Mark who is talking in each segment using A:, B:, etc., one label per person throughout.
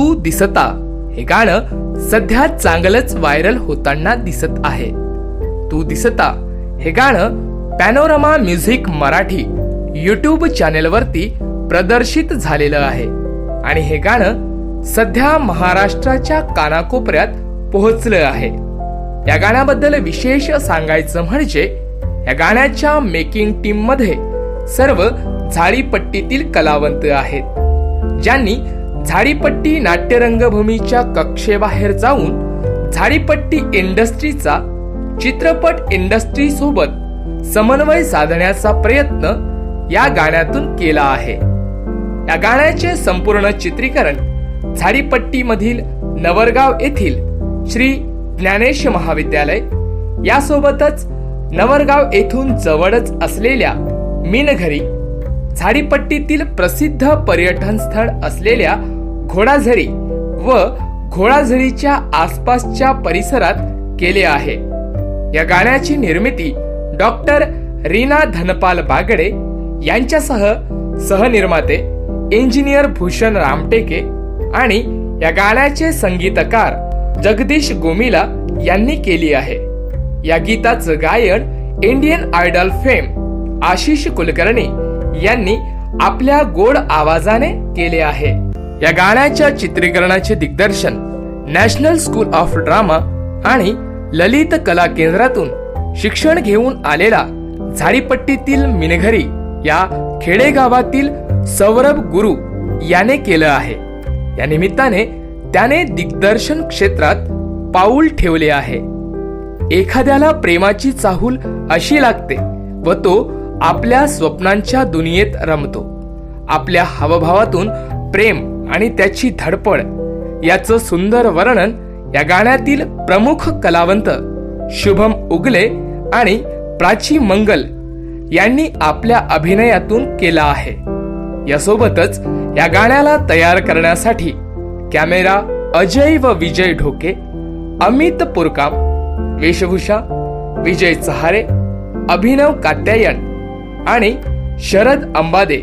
A: तू दिसता. हे गाणं सध्या चांगलंच व्हायरल होताना दिसत आहे. तू दिसता. हे गाणं पॅनोरमा म्युझिक मराठी युट्यूब चॅनेलवरती प्रदर्शित झालेलं आहे. आणि हे गाणं सध्या महाराष्ट्राच्या कानाकोपऱ्यात पोहोचलं आहे. या गाण्याबद्दल विशेष सांगायचं म्हणजे या गाण्याच्या मेकिंग टीममध्ये सर्व झाडीपट्टीतील कलावंत आहेत ज्यांनी झाडीपट्टी नाट्यरंगभूमीच्या कक्षेबाहेर जाऊन झाडीपट्टी इंडस्ट्रीचा चित्रपट इंडस्ट्री सोबत समन्वय साधण्याचा प्रयत्न या गाण्यातून केला आहे. या गाण्याचे संपूर्ण चित्रीकरण झाडीपट्टी मधील नवरगाव येथील श्री ज्ञानेश महाविद्यालय यासोबतच नवरगाव येथून जवळच असलेल्या मीनघरी झाडीपट्टीतील प्रसिद्ध पर्यटन स्थळ असलेल्या घोडाझरी व घोडाझरीच्या आसपासच्या परिसरात केले आहे. या गाण्याची निर्मिती डॉक्टर रीना धनपाल बागडे यांच्यासह सहनिर्माते इंजिनियर भूषण रामटेके आणि या गाण्याचे संगीतकार जगदीश गोमिला यांनी केली आहे. या गीताचं गायन Indian Idol fame Ashish Kulkarni यांनी आपल्या गोड आवाजाने केले आहे. या गाण्याच्या चित्रीकरणाचे दिग्दर्शन नॅशनल स्कूल ऑफ ड्रामा आणि ललित कला केंद्रातून शिक्षण घेऊन आलेला झाडीपट्टीतील मिनघरी या खेडेगावातील सौरभ गुरु याने केलं आहे. या निमित्ताने त्याने दिग्दर्शन क्षेत्रात पाऊल ठेवले आहे. एखाद्याला प्रेमाची चाहूल अशी लागते व तो आपल्या स्वप्नांच्या दुनियेत रमतो. आपल्या हावभावातून प्रेम आणि त्याची धडपड याचं सुंदर वर्णन या गाण्यातील प्रमुख कलावंत शुभम उगले आणि प्राची मंगल यांनी आपल्या अभिनयातून केला आहे. यासोबतच या गाण्याला तयार करण्यासाठी कॅमेरा अजय व विजय ढोके अमित पुरकाम वेशभूषा विजय चहारे अभिनव कात्यायन आणि शरद अंबादे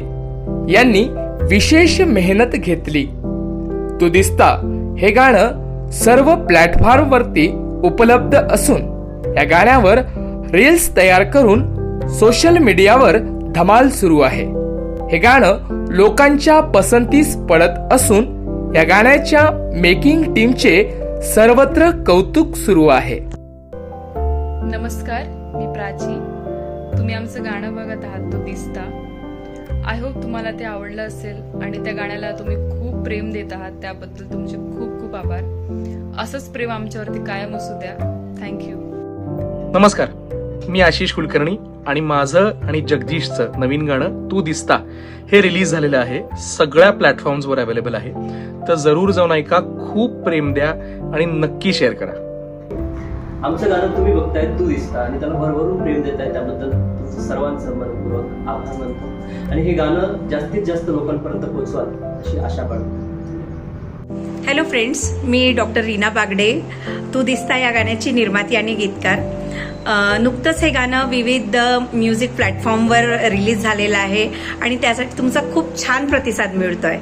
A: यांनी विशेष मेहनत घेतली. तू दिसता हे गाणं सर्व प्लॅटफॉर्मवरती उपलब्ध असून या गाण्यावर रील्स तयार करून सोशल मीडियावर धमाल सुरू आहे. हे गाणं लोकांच्या पसंतीस पडत असून या गाण्याच्या मेकिंग टीमचे सर्वत्र कौतुक सुरू आहे.
B: नमस्कार मी प्राची. तुम्ही आमचं गाणं बघत आहात तो दिसता. आय होप तुम्हाला ते आवडलं असेल आणि त्या गाण्याला तुम्ही खूप प्रेम देत आहात त्याबद्दल तुमचे खूप खूप आभार. असंच प्रेम आमच्यावरती कायम असू द्या. थँक्यू
C: नमस्कार. मी आशिष कुलकर्णी आणि माझं आणि जगदीशचं नवीन गाणं तू दिसता हे रिलीज झालेलं आहे. सगळ्या प्लॅटफॉर्म्सवर अवेलेबल आहे. तर जरूर जाऊन ऐका खूप प्रेम द्या आणि नक्की शेअर करा.
D: आमचं गाणं तुम्ही बघताय तू दिसता आणि त्याला भरभरून प्रेम देत आहे त्याबद्दल. तुमचं सर्वांचं मनपूर्वक आभार मानतो. आणि हे गाणं जास्तीत जास्त लोकांपर्यंत पोहोचवाल अशी आशा बाळगतो.
E: हॅलो फ्रेंड्स मी डॉक्टर रीना बागडे. तू दिसता या गाण्याची निर्माती आणि गीतकार. नुकतंच हे गाणं विविध म्युझिक प्लॅटफॉर्मवर रिलीज झालेलं आहे आणि त्यासाठी तुमचा खूप छान प्रतिसाद मिळतोय.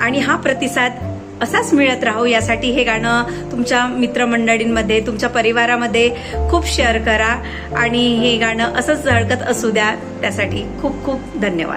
E: आणि हा प्रतिसाद असाच मिळत राहू यासाठी हे गाणं तुमच्या मित्रमंडळींमध्ये तुमच्या परिवारामध्ये खूप शेअर करा. आणि हे गाणं असंच झळकत असू द्या त्यासाठी खूप खूप धन्यवाद.